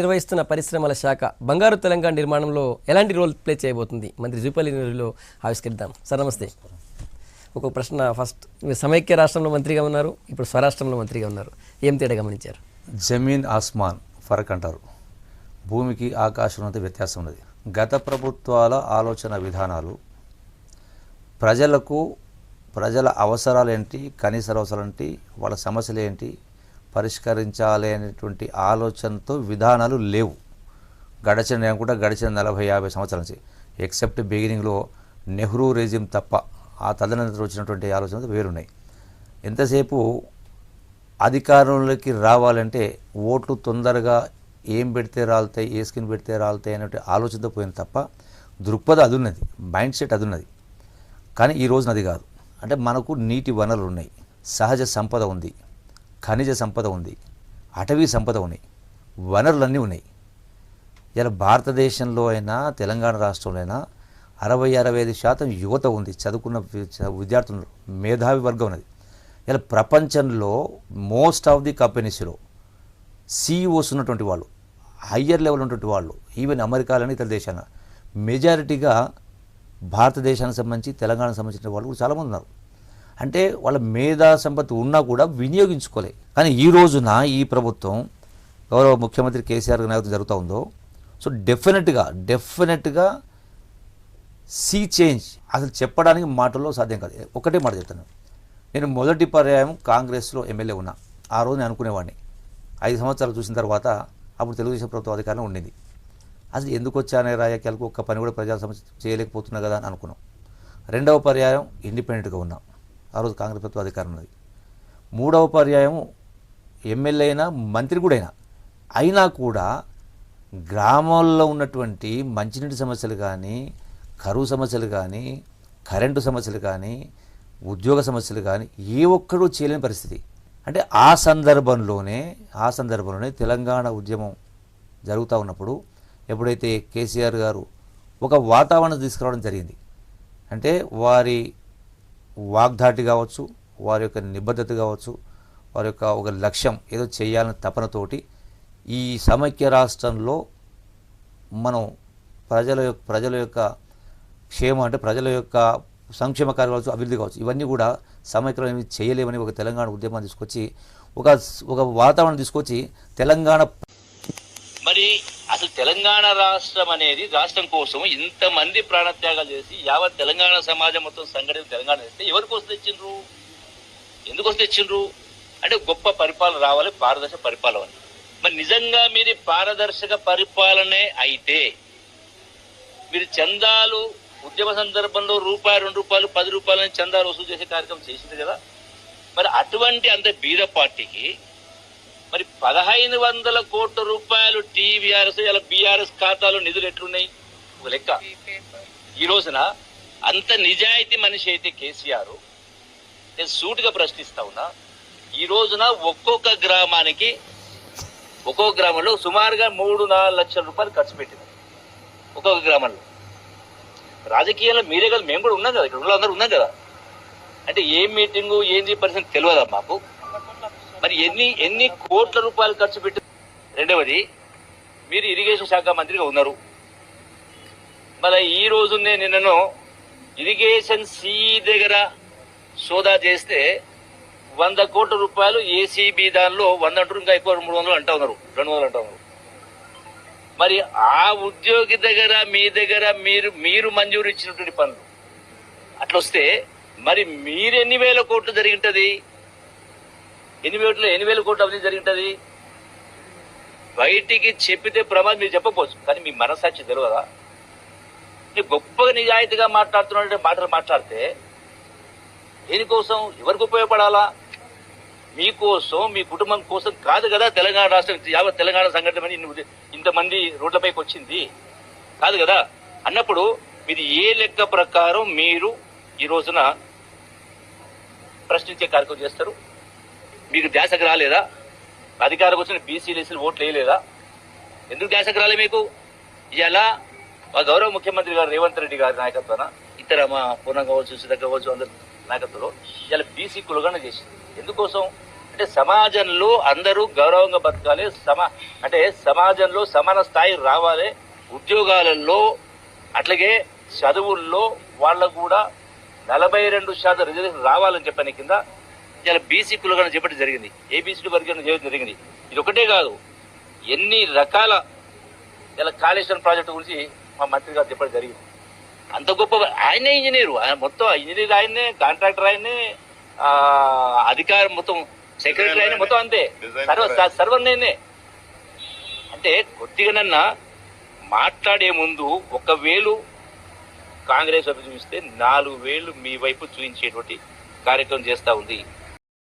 నిర్వహిస్తున్న పరిశ్రమల శాఖ బంగారు తెలంగాణ నిర్మాణంలో ఎలాంటి రోల్ ప్లే చేయబోతుంది? మంత్రి జూపల్లి నెహ్రూలో ఆవిష్కరిద్దాం. సార్ నమస్తే. ఒక ప్రశ్న ఫస్ట్. మీరు సమైక్య రాష్ట్రంలో మంత్రిగా ఉన్నారు ఇప్పుడు స్వరాష్ట్రంలో మంత్రిగా ఉన్నారు. ఏం తేడా గమనించారు? జమీన్ ఆస్మాన్ ఫరక్ అంటారు. భూమికి ఆకాశం వ్యత్యాసం ఉన్నది. గత ప్రభుత్వాల ఆలోచన విధానాలు ప్రజలకు ప్రజల అవసరాలు ఏంటి కనీస అవసరాలు ఏంటి వాళ్ళ సమస్యలు ఏంటి పరిష్కరించాలి అనేటువంటి ఆలోచనతో విధానాలు లేవు. గడిచిన నేను కూడా గడిచిన నలభై యాభై సంవత్సరాల నుంచి. ఎక్సెప్ట్ బిగినింగ్లో నెహ్రూ రెజిమ్ తప్ప ఆ తదనంతరం వచ్చినటువంటి ఆలోచనలు వేరున్నాయి. ఎంతసేపు అధికారంలోకి రావాలంటే ఓట్లు తొందరగా ఏం పెడితే రాలుతాయి ఏ స్కిన్ పెడితే రాలుతాయి అనేటువంటి ఆలోచనతో పోయింది తప్ప దృక్పథం అది ఉన్నది మైండ్ సెట్ అది ఉన్నది. కానీ ఈ రోజున అది కాదు. అంటే మనకు నీటి వనరులు ఉన్నాయి. సహజ సంపద ఉంది. ఖనిజ సంపద ఉంది అటవీ సంపద ఉన్నాయి వనరులన్నీ ఉన్నాయి. ఇలా భారతదేశంలో అయినా తెలంగాణ రాష్ట్రంలో అయినా అరవై అరవై ఐదు శాతం యువత ఉంది చదువుకున్న విద్యార్థులు మేధావి వర్గం ఉన్నది. ఇలా ప్రపంచంలో మోస్ట్ ఆఫ్ ది కంపెనీస్లో సీఈఓస్ ఉన్నటువంటి వాళ్ళు హయ్యర్ లెవెల్ ఉన్నటువంటి వాళ్ళు ఈవెన్ అమెరికాలోని ఇతర దేశాల మెజారిటీగా భారతదేశానికి సంబంధించి తెలంగాణకు సంబంధించిన వాళ్ళు కూడా చాలామంది ఉన్నారు. అంటే వాళ్ళ మేధా సంపత్తి ఉన్నా కూడా వినియోగించుకోలే. కానీ ఈ రోజున ఈ ప్రభుత్వం గౌరవ ముఖ్యమంత్రి కేసీఆర్ నాయకత్వం జరుగుతూ ఉందో సో డెఫినెట్గా డెఫినెట్గా సీ చేంజ్ అసలు చెప్పడానికి మాటల్లో సాధ్యం కాదు. ఒకటే మాట చెప్తాను. నేను మొదటి పర్యాయం కాంగ్రెస్లో ఎమ్మెల్యే ఉన్నా. ఆ రోజు నేను అనుకునేవాడిని. ఐదు సంవత్సరాలు చూసిన తర్వాత అప్పుడు తెలుగుదేశం ప్రభుత్వం అధికారంలో ఉండింది. అసలు ఎందుకు వచ్చానే రాజకీయాలకు ఒక్క పని కూడా ప్రజా సమస్య చేయలేకపోతున్నా కదా అని అనుకున్నాం. రెండవ పర్యాయం ఇండిపెండెంట్గా ఉన్నాం. ఆ రోజు కాంగ్రెస్ ప్రభుత్వం అధికారం ఉన్నది. మూడవ పర్యాయం ఎమ్మెల్యే అయినా మంత్రి కూడా అయినా అయినా కూడా గ్రామాల్లో ఉన్నటువంటి మంచినీటి సమస్యలు కానీ కరువు సమస్యలు కానీ కరెంటు సమస్యలు కానీ ఉద్యోగ సమస్యలు కానీ ఏ ఒక్కడూ చేయలేని పరిస్థితి. అంటే ఆ సందర్భంలోనే ఆ సందర్భంలోనే తెలంగాణ ఉద్యమం జరుగుతూ ఉన్నప్పుడు ఎప్పుడైతే కేసీఆర్ గారు ఒక వాతావరణం తీసుకురావడం జరిగింది. అంటే వారి వాగ్దాటి కావచ్చు వారి యొక్క నిబద్ధత కావచ్చు వారి యొక్క ఒక లక్ష్యం ఏదో చేయాలని తపనతోటి ఈ సమైక్య రాష్ట్రంలో మనం ప్రజల యొక్క ప్రజల యొక్క క్షేమం అంటే ప్రజల యొక్క సంక్షేమ కార్యాలు అభివృద్ధి కావచ్చు ఇవన్నీ కూడా సమైక్యం ఏమి చేయలేమని ఒక తెలంగాణ ఉద్యమాన్ని తీసుకొచ్చి ఒక ఒక వాతావరణం తీసుకొచ్చి తెలంగాణ మరి అసలు తెలంగాణ రాష్ట్రం అనేది రాష్ట్రం కోసం ఇంతమంది ప్రాణత్యాగాలు చేసి యావత్ తెలంగాణ సమాజం మొత్తం సంఘటన తెలంగాణ చేస్తే ఎవరికోసం తెచ్చిండ్రు ఎందుకోసం తెచ్చిండ్రు అంటే గొప్ప పరిపాలన రావాలి పారదర్శక పరిపాలన మరి నిజంగా మీది పారదర్శక పరిపాలనే అయితే మీరు చందాలు ఉద్యమ సందర్భంలో రూపాయి రెండు రూపాయలు పది రూపాయలని చందాలు వసూలు చేసే కార్యక్రమం చేసింది కదా? మరి అటువంటి అంత బీద పార్టీకి మరి పదహైదు వందల కోట్ల రూపాయలు టీవీఆర్ఎస్ ఇలా బీఆర్ఎస్ ఖాతాలో నిధులు ఎట్లున్నాయి? ఒక లెక్క. ఈ రోజున అంత నిజాయితీ మనిషి అయితే కేసీఆర్ నేను సూటిగా ప్రశ్నిస్తా ఉన్నా. ఈ రోజున ఒక్కొక్క గ్రామానికి ఒక్కొక్క గ్రామంలో సుమారుగా మూడు నాలుగు లక్షల రూపాయలు ఖర్చు పెట్టింది. ఒక్కొక్క గ్రామంలో. రాజకీయాల్లో మీరే కదా మేము కూడా ఉన్నాం కదా ఇక్కడ అందరూ ఉన్నాం కదా. అంటే ఏం మీటింగు ఏంది పరిస్థితి తెలియదా మాకు? మరి ఎన్ని ఎన్ని కోట్ల రూపాయలు ఖర్చు పెట్టి రెండవది మీరు ఇరిగేషన్ శాఖ మంత్రిగా ఉన్నారు. మరి ఈ రోజునే నిన్నను ఇరిగేషన్ సి దగ్గర సోదా చేస్తే వంద కోట్ల రూపాయలు ఏసీబీ దానిలో వంద అంటారు ఇంకా ఎక్కువ మూడు వందలు అంటా ఉన్నారు రెండు వందలు అంటా ఉన్నారు. మరి ఆ ఉద్యోగి దగ్గర మీ దగ్గర మీరు మీరు మంజూరు ఇచ్చినటువంటి పనులు. అట్లొస్తే మరి మీరు ఎన్ని వేల కోట్లు జరిగింటది? ఎన్ని వేల ఎన్ని వేల కోట్లు అవినీతి జరిగింటది. బయటికి చెప్పితే ప్రమాదం మీరు చెప్పకపోవచ్చు కానీ మీ మనసాక్షి తెలియదా మీరు గొప్పగా నిజాయితీగా మాట్లాడుతున్నాడంటే మాటలు మాట్లాడితే దేనికోసం ఎవరికి ఉపయోగపడాలా? మీకోసం మీ కుటుంబం కోసం కాదు కదా తెలంగాణ రాష్ట్రం యావత్ తెలంగాణ సంఘటన ఇంతమంది రోడ్లపైకి వచ్చింది. కాదు కదా? అన్నప్పుడు మీది ఏ లెక్క ప్రకారం మీరు ఈ రోజున ప్రశ్నించే కార్యక్రమం చేస్తారు? మీకు ధ్యాసకు రాలేదా? అధికారం వచ్చిన బీసీలు వేసిన ఓట్లు వేయలేదా? ఎందుకు ధ్యాసకు రాలే మీకు? ఇలా మా గౌరవ ముఖ్యమంత్రి గారు రేవంత్ రెడ్డి గారి నాయకత్వాన ఇతర మా పూర్ణ కావచ్చు సుధ కావచ్చు అందరి నాయకత్వంలో ఇలా బీసీ కులగణ చేసింది. ఎందుకోసం? అంటే సమాజంలో అందరూ గౌరవంగా బతకాలి సమా అంటే సమాజంలో సమాన స్థాయి రావాలి ఉద్యోగాలలో అట్లాగే చదువుల్లో వాళ్ళకు కూడా నలభై రెండు శాతం రిజర్వేషన్ రావాలని చెప్పని కింద ఇలా బీసీ కులగన చెప్పడం జరిగింది. ఏబీసీ వర్గీకరణ చేయడం జరిగింది. ఇది ఒకటే కాదు. ఎన్ని రకాల ఇలా కాళేశ్వరం ప్రాజెక్టు గురించి మా మంత్రి గారు చెప్పడం జరిగింది. అంత గొప్ప ఆయనే ఇంజనీరు. ఆయన మొత్తం ఇంజనీర్ ఆయనే కాంట్రాక్టర్ ఆయనే ఆ, అధికారం మొత్తం సెక్రటరీ ఆయన మొత్తం అంతే. సర్వ సర్వన్నైనే అంటే కొద్దిగానన్నా మాట్లాడే ముందు ఒక వేలు కాంగ్రెస్ వైపు చూపిస్తే నాలుగు వేలు మీ వైపు చూపించేటువంటి కార్యక్రమం చేస్తా ఉంది.